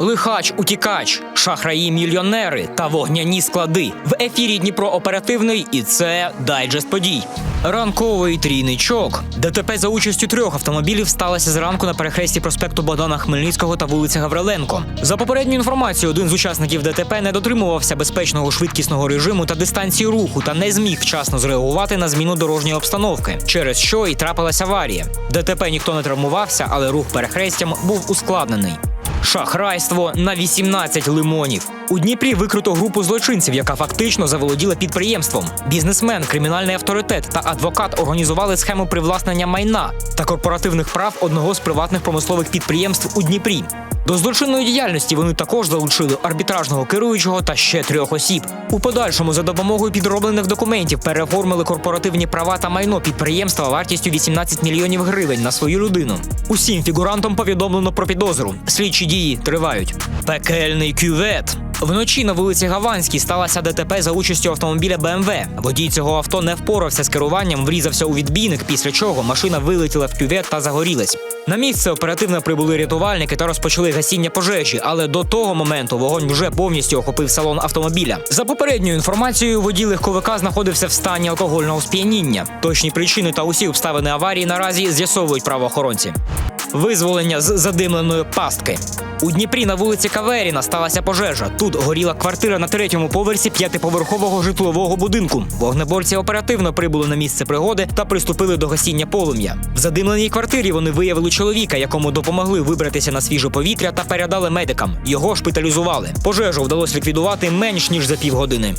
Лихач, утікач, шахраї, мільйонери та вогняні склади в ефірі Дніпро оперативний, і це дайджест подій. Ранковий трійничок. ДТП за участю трьох автомобілів сталося зранку на перехресті проспекту Богдана Хмельницького та вулиці Гавриленко. За попередньою інформацією, один з учасників ДТП не дотримувався безпечного швидкісного режиму та дистанції руху та не зміг вчасно зреагувати на зміну дорожньої обстановки, через що і трапилася аварія. ДТП ніхто не травмувався, але рух перехрестям був ускладнений. Шахрайство на 18 лимонів. У Дніпрі викрито групу злочинців, яка фактично заволоділа підприємством. Бізнесмен, кримінальний авторитет та адвокат організували схему привласнення майна та корпоративних прав одного з приватних промислових підприємств у Дніпрі. До злочинної діяльності вони також залучили арбітражного керуючого та ще трьох осіб. У подальшому за допомогою підроблених документів переоформили корпоративні права та майно підприємства вартістю 18 мільйонів гривень на свою людину. Усім фігурантам повідомлено про підозру. Слідчі дії тривають. Пекельний кювет. Вночі на вулиці Гаванській сталося ДТП за участю автомобіля БМВ. Водій цього авто не впорався з керуванням, врізався у відбійник, після чого машина вилетіла в кювет та загорілась. На місце оперативно прибули рятувальники та розпочали гасіння пожежі, але до того моменту вогонь вже повністю охопив салон автомобіля. За попередньою інформацією, водій легковика знаходився в стані алкогольного сп'яніння. Точні причини та усі обставини аварії наразі з'ясовують правоохоронці. Визволення з задимленої пастки. У Дніпрі на вулиці Каверіна сталася пожежа. Тут горіла квартира на третьому поверсі п'ятиповерхового житлового будинку. Вогнеборці оперативно прибули на місце пригоди та приступили до гасіння полум'я. В задимленій квартирі вони виявили чоловіка, якому допомогли вибратися на свіже повітря та передали медикам. Його шпиталізували. Пожежу вдалося ліквідувати менш ніж за півгодини.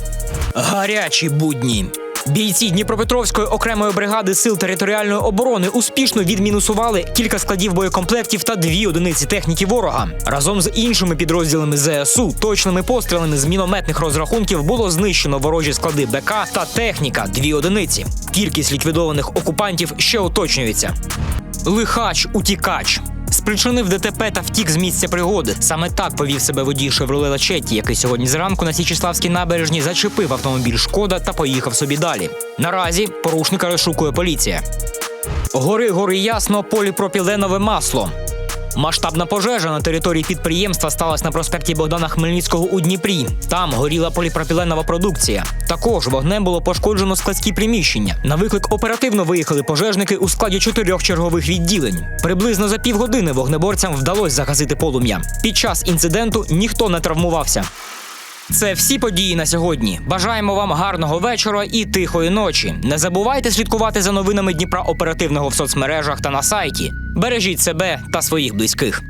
Гарячі будні. Бійці Дніпропетровської окремої бригади сил територіальної оборони успішно відмінусували кілька складів боєкомплектів та дві одиниці техніки ворога. Разом з іншими підрозділами ЗСУ точними пострілами з мінометних розрахунків було знищено ворожі склади БК та техніка дві одиниці. Кількість ліквідованих окупантів ще уточнюється. Лихач утікач. Спричинив ДТП та втік з місця пригоди. Саме так повів себе водій Шевроле Лачетті, який сьогодні зранку на Січеславській набережні зачепив автомобіль Шкода та поїхав собі далі. Наразі порушника розшукує поліція. Гори гори ясно, поліпропіленове масло. Масштабна пожежа на території підприємства сталася на проспекті Богдана Хмельницького у Дніпрі. Там горіла поліпропіленова продукція. Також вогнем було пошкоджено складські приміщення. На виклик оперативно виїхали пожежники у складі чотирьох чергових відділень. Приблизно за півгодини вогнеборцям вдалося загасити полум'я. Під час інциденту ніхто не травмувався. Це всі події на сьогодні. Бажаємо вам гарного вечора і тихої ночі. Не забувайте слідкувати за новинами Дніпра оперативного в соцмережах та на сайті. Бережіть себе та своїх близьких.